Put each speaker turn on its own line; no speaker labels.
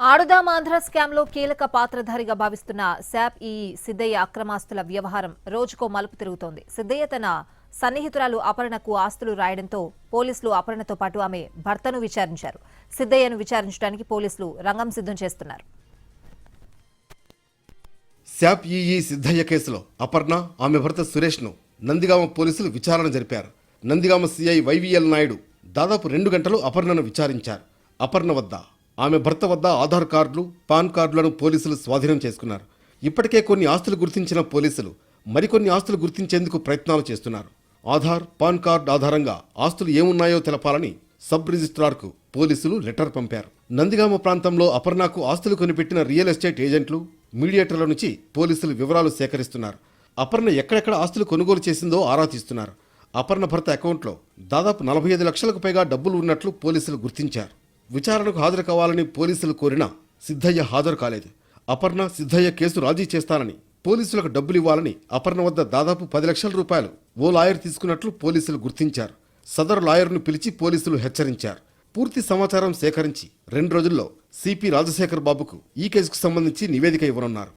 ఆడుదాం ఆంధ్ర స్కామ్లో కీలక పాత్రధారిగా భావిస్తున్న శాప్ ఈ సిద్దయ్య అక్రమాస్తుల వ్యవహారం రోజుకో మలుపు తిరుగుతోంది. సిద్దయ్య తన సన్నిహితురాలు అపర్ణకు ఆస్తులు రాయడంతో పోలీసులు అపర్ణతో పాటు ఆమె భర్తను విచారించారు. సిద్దయ్యను విచారించడానికి పోలీసులు రంగం సిద్ధం చేస్తున్నారు.
శాప్ ఈఈ సిద్ధయ్య కేసులో అపర్ణ ఆమె భర్త సురేష్ను నందిగామ పోలీసులు విచారణ జరిపారు. నందిగామ సిఐ వైవిఎల్ నాయుడు దాదాపు రెండు గంటలు అపర్ణను విచారించారు. అపర్ణ వద్ద ఆమె భర్త వద్ద ఆధార్ కార్డులు పాన్ కార్డులను పోలీసులు స్వాధీనం చేసుకున్నారు. ఇప్పటికే కొన్ని ఆస్తులు గుర్తించిన పోలీసులు మరికొన్ని ఆస్తులు గుర్తించేందుకు ప్రయత్నాలు చేస్తున్నారు. ఆధార్ పాన్ కార్డు ఆధారంగా ఆస్తులు ఏమున్నాయో తెలపాలని సబ్ రిజిస్ట్రార్కు పోలీసులు లెటర్ పంపారు. నందిగామ ప్రాంతంలో అపర్ణకు ఆస్తులు కొనిపెట్టిన రియల్ ఎస్టేట్ ఏజెంట్లు మీడియేటర్ల నుంచి పోలీసులు వివరాలు సేకరిస్తున్నారు. అపర్ణ ఎక్కడెక్కడ ఆస్తులు కొనుగోలు చేసిందో ఆరా తీస్తున్నారు. అపర్ణ భర్త అకౌంట్లో దాదాపు నలభై ఐదు లక్షలకు పైగా డబ్బులు ఉన్నట్లు పోలీసులు గుర్తించారు. విచారణకు హాజరు కావాలని పోలీసులు కోరినా సిద్ధయ్య హాజరు కాలేదు. అపర్ణ సిద్ధయ్య కేసు రాజీ చేస్తానని పోలీసులకు డబ్బులు ఇవ్వాలని అపర్ణ వద్ద దాదాపు పది లక్షల రూపాయలు ఓ లాయర్ తీసుకున్నట్లు పోలీసులు గుర్తించారు. సదరు లాయర్ను పిలిచి పోలీసులు హెచ్చరించారు. పూర్తి సమాచారం సేకరించి రెండు రోజుల్లో సిపి రాజశేఖర్ బాబుకు ఈ కేసుకు సంబంధించి నివేదిక ఇవ్వనున్నారు.